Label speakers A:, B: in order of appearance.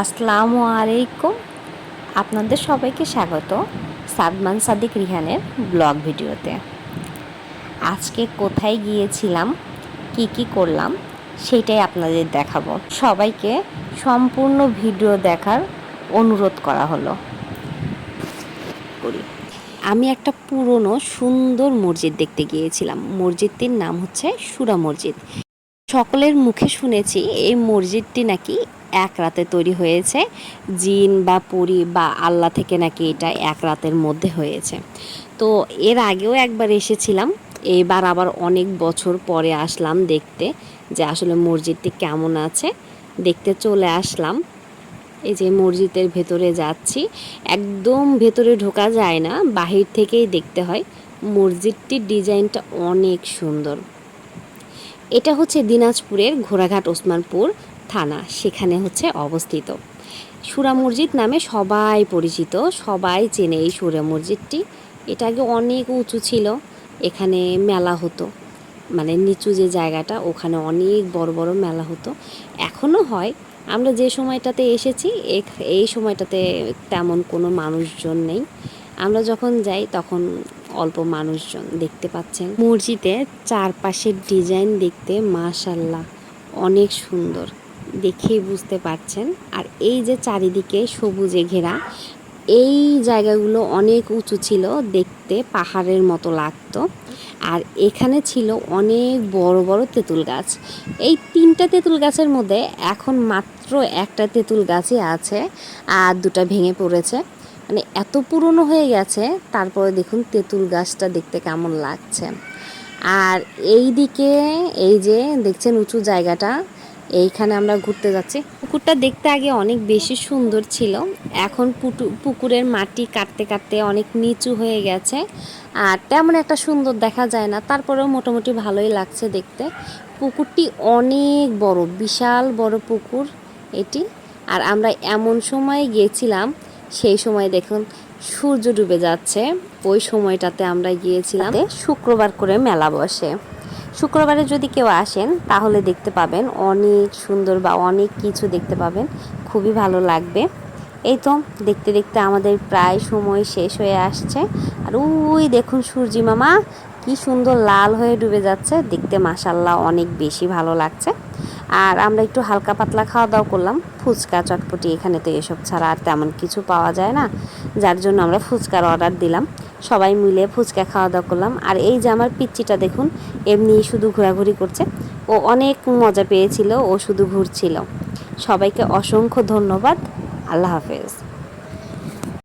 A: আসসালামু আলাইকুম। আপনাদের সবাইকে স্বাগত সাদমান সাদিক রিহানের ব্লগ ভিডিওতে। আজকে কোথায় গিয়েছিলাম, কি কি করলাম, সেটাই আপনাদের দেখাবো। সবাইকে সম্পূর্ণ ভিডিও দেখার অনুরোধ করা হলো। করি। আমি একটা পুরনো সুন্দর মসজিদ দেখতে গিয়েছিলাম। মসজিদটির নাম হচ্ছে সুরা মসজিদ। সকলের মুখে শুনেছি এই মসজিদটি নাকি এক রাতে তৈরি হয়েছে। জিন বা পরি বা আল্লাহ থেকে নাকি এটা এক রাতের মধ্যে হয়েছে। তো এর আগেও একবার এসেছিলাম। এবার আবার অনেক বছর পরে আসলাম দেখতে যে আসলে মসজিদটি কেমন আছে। দেখতে চলে আসলাম। এই যে মসজিদের ভেতরে যাচ্ছি। একদম ভেতরে ঢোকা যায় না, বাহির থেকেই দেখতে হয়। মসজিদটির ডিজাইনটা অনেক সুন্দর। এটা হচ্ছে দিনাজপুরের ঘোড়াঘাট ওসমানপুর। থানা, সেখানে হচ্ছে অবস্থিত। সুরা মসজিদ নামে সবাই পরিচিত, সবাই চেনে এই সুরা মসজিদটি। এটা আগে অনেক উঁচু ছিল, এখানে মেলা হতো। মানে নিচু যে জায়গাটা, ওখানে অনেক বড় বড় মেলা হতো। এখনও হয়। আমরা যে সময়টাতে এসেছি এই সময়টাতে তেমন কোনো মানুষজন নেই। আমরা যখন যাই, তখন অল্প মানুষজন দেখতে পাচ্ছেন। মসজিদের চারপাশের ডিজাইন দেখতে মাশাল্লাহ, অনেক সুন্দর। দেখেই বুঝতে পারছেন। আর এই যে চারিদিকে সবুজে ঘেরা, এই জায়গাগুলো অনেক উঁচু ছিল, দেখতে পাহাড়ের মতো লাগতো। আর এখানে ছিল অনেক বড় বড় তেঁতুল গাছ। এই তিনটা তেঁতুল গাছের মধ্যে এখন মাত্র একটা তেঁতুল গাছই আছে, আর দুটা ভেঙে পড়েছে। মানে এত পুরনো হয়ে গেছে, তারপরে দেখুন তেঁতুল গাছটা দেখতে কেমন লাগছে। আর এই দিকে এই যে দেখছেন উঁচু জায়গাটা এইখানে আমরা ঘুরতে যাচ্ছি। পুকুরটা দেখতে আগে অনেক বেশি সুন্দর ছিল। এখন পুটু, পুকুরের মাটি কাটতে কাটতে অনেক নিচু হয়ে গেছে। আর তেমন একটা সুন্দর দেখা যায় না। তারপরেও মোটামুটি ভালোই লাগছে দেখতে। পুকুরটি অনেক বড়, বিশাল বড় পুকুর এটি। আর আমরা এমন সময় গিয়েছিলাম, সেই সময় দেখুন সূর্য ডুবে যাচ্ছে। ওই সময়টাতে আমরা গিয়েছিলাম। শুক্রবার করে মেলা বসে। শুক্রবারে যদি কেউ আসেন, তাহলে দেখতে পাবেন অনেক সুন্দর বা অনেক কিছু দেখতে পাবেন। খুবই ভালো লাগবে। এই তো দেখতে দেখতে আমাদের প্রায় সময় শেষ হয়ে আসছে। আর ওই দেখুন সূর্যি মামা, কি সুন্দর লাল হয়ে ডুবে যাচ্ছে। দেখতে মাসাল্লাহ অনেক বেশি ভালো লাগছে। আর আমরা একটু হালকা পাতলা খাওয়া দাওয়া করলাম। ফুচকা, চটপটি এখানে তো এসব ছাড়া আর তেমন কিছু পাওয়া যায় না। যার জন্য আমরা ফুচকার অর্ডার দিলাম। সবাই মিলে ফুচকা খাওয়া দাওয়া করলাম। আর এই যে আমার পিচ্চিটা দেখুন, এমনি শুধু ঘোরাঘুরি করছে। ও অনেক মজা পেয়েছিল, ও শুধু ঘুরছিল। সবাইকে অসংখ্য ধন্যবাদ। আল্লাহ হাফেজ।